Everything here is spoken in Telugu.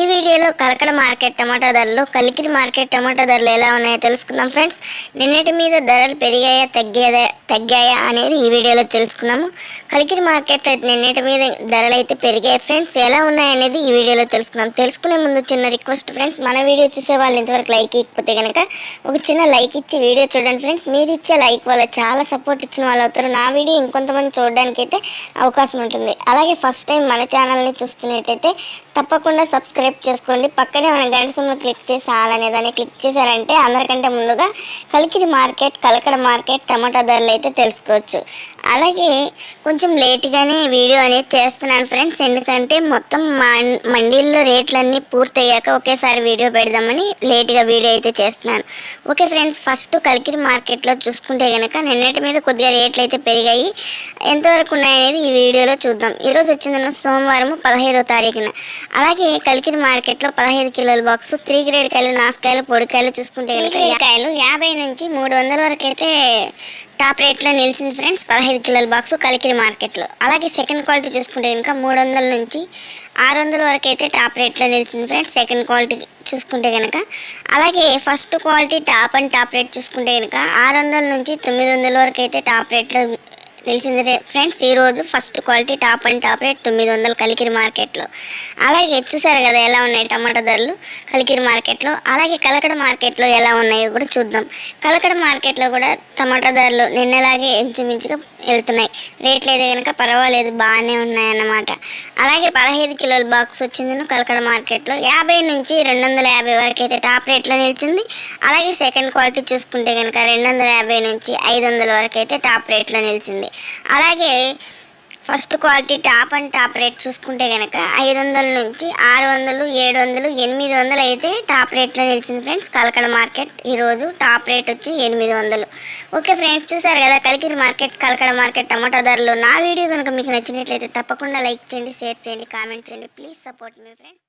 ఈ వీడియోలో కలకడ మార్కెట్ టమాటా ధరలు కలికిరి మార్కెట్ టమాటా ధరలు ఎలా ఉన్నాయో తెలుసుకుందాం ఫ్రెండ్స్. నిన్నటి మీద ధరలు పెరిగాయా తగ్గాయా తగ్గాయా అనేది ఈ వీడియోలో తెలుసుకుందాము. కలికిరి మార్కెట్ అయితే నిన్నటి మీద ధరలు అయితే పెరిగాయి ఫ్రెండ్స్. ఎలా ఉన్నాయనేది ఈ వీడియోలో తెలుసుకుందాం. తెలుసుకునే ముందు చిన్న రిక్వెస్ట్ ఫ్రెండ్స్ మన వీడియో చూసే వాళ్ళు ఇంతవరకు లైక్ ఇకపోతే కనుక ఒక చిన్న లైక్ ఇచ్చి వీడియో చూడండి ఫ్రెండ్స్. మీరు ఇచ్చే లైక్ వల్ల చాలా సపోర్ట్ ఇచ్చిన వాళ్ళు అవుతారు. నా వీడియో ఇంకొంతమంది చూడడానికి అయితే అవకాశం ఉంటుంది. అలాగే ఫస్ట్ టైం మన ఛానల్ని చూస్తున్నట్టయితే తప్పకుండా సబ్స్క్రైబ్ చేసుకోండి. పక్కనే మన గంట క్లిక్ చేసి ఆల్ అనే దాన్ని క్లిక్ చేశారంటే అందరికంటే ముందుగా Kalikiri market Kalakada market tomato ధరలు అయితే తెలుసుకోవచ్చు. అలాగే కొంచెం లేట్గానే వీడియో అనేది చేస్తున్నాను ఫ్రెండ్స్ ఎందుకంటే మొత్తం మండీల్లో రేట్లన్నీ పూర్తయ్యాక ఒకేసారి వీడియో పెడదామని లేట్గా వీడియో అయితే చేస్తున్నాను. ఓకే ఫ్రెండ్స్ ఫస్ట్ కలికిరి మార్కెట్లో చూసుకుంటే కనుక నిన్నటి మీద కొద్దిగా రేట్లు అయితే పెరిగాయి. ఎంతవరకు ఉన్నాయనేది ఈ వీడియోలో చూద్దాం. ఈరోజు వచ్చిందన్న సోమవారం పదహైదో తారీఖున. అలాగే కలికిరి మార్కెట్లో పదహైదు కిలోల బాక్స్ త్రీ గ్రేడ్ కాయలు నాసుకాయలు పొడికాయలు చూసుకుంటే కనుక కాయలు యాభై నుంచి మూడు వందల వరకు అయితే టాప్ రేట్లో నిలిచింది ఫ్రెండ్స్ పదహైదు కిలోల బాక్స్ కలికిరి మార్కెట్లో. అలాగే సెకండ్ క్వాలిటీ చూసుకుంటే కనుక మూడు వందల నుంచి ఆరు వందల వరకు అయితే టాప్ రేట్లో నిలిచింది ఫ్రెండ్స్ సెకండ్ క్వాలిటీ చూసుకుంటే కనుక. అలాగే first quality top and top rate చూసుకుంటే కనుక ఆరు వందల నుంచి తొమ్మిది వందల వరకు అయితే టాప్ రేట్లో నిలిచింది రే- ఫ్రెండ్స్ ఈరోజు first quality top and top rate తొమ్మిది వందలు కలికిరి మార్కెట్లో. అలాగే చూసారు కదా ఎలా ఉన్నాయి టమాటా ధరలు కలికిరి మార్కెట్లో. అలాగే కలకడ మార్కెట్లో ఎలా ఉన్నాయో కూడా చూద్దాం. కలకడ మార్కెట్లో కూడా టమాటా ధరలు నిన్నలాగే ఇంచుమించుగా వెళ్తున్నాయి. రేట్లు అయితే కనుక పర్వాలేదు బాగానే ఉన్నాయన్నమాట. అలాగే పదహైదు కిలోల బాక్స్ వచ్చింది కలకడ మార్కెట్లో. యాభై నుంచి రెండు వందల యాభై వరకు అయితే టాప్ రేట్లో నిలిచింది. అలాగే సెకండ్ క్వాలిటీ చూసుకుంటే కనుక రెండు వందల యాభై నుంచి ఐదు వందల వరకు అయితే టాప్ రేట్లో నిలిచింది. అలాగే first quality top and top rate చూసుకుంటే కనుక ఐదు వందల నుంచి ఆరు వందలు ఏడు వందలు ఎనిమిది వందలు అయితే టాప్ రేట్లో నిలిచింది ఫ్రెండ్స్. కలకడ మార్కెట్ ఈరోజు టాప్ రేట్ వచ్చి ఎనిమిది వందలు ఓకే ఫ్రెండ్స్ చూసారు కదా Kalikiri market Kalakada market tomato ధరలు. నా వీడియో కనుక మీకు నచ్చినట్లయితే తప్పకుండా లైక్ చేయండి షేర్ చేయండి కామెంట్ చేయండి. ప్లీజ్ సపోర్ట్ మీ ఫ్రెండ్స్.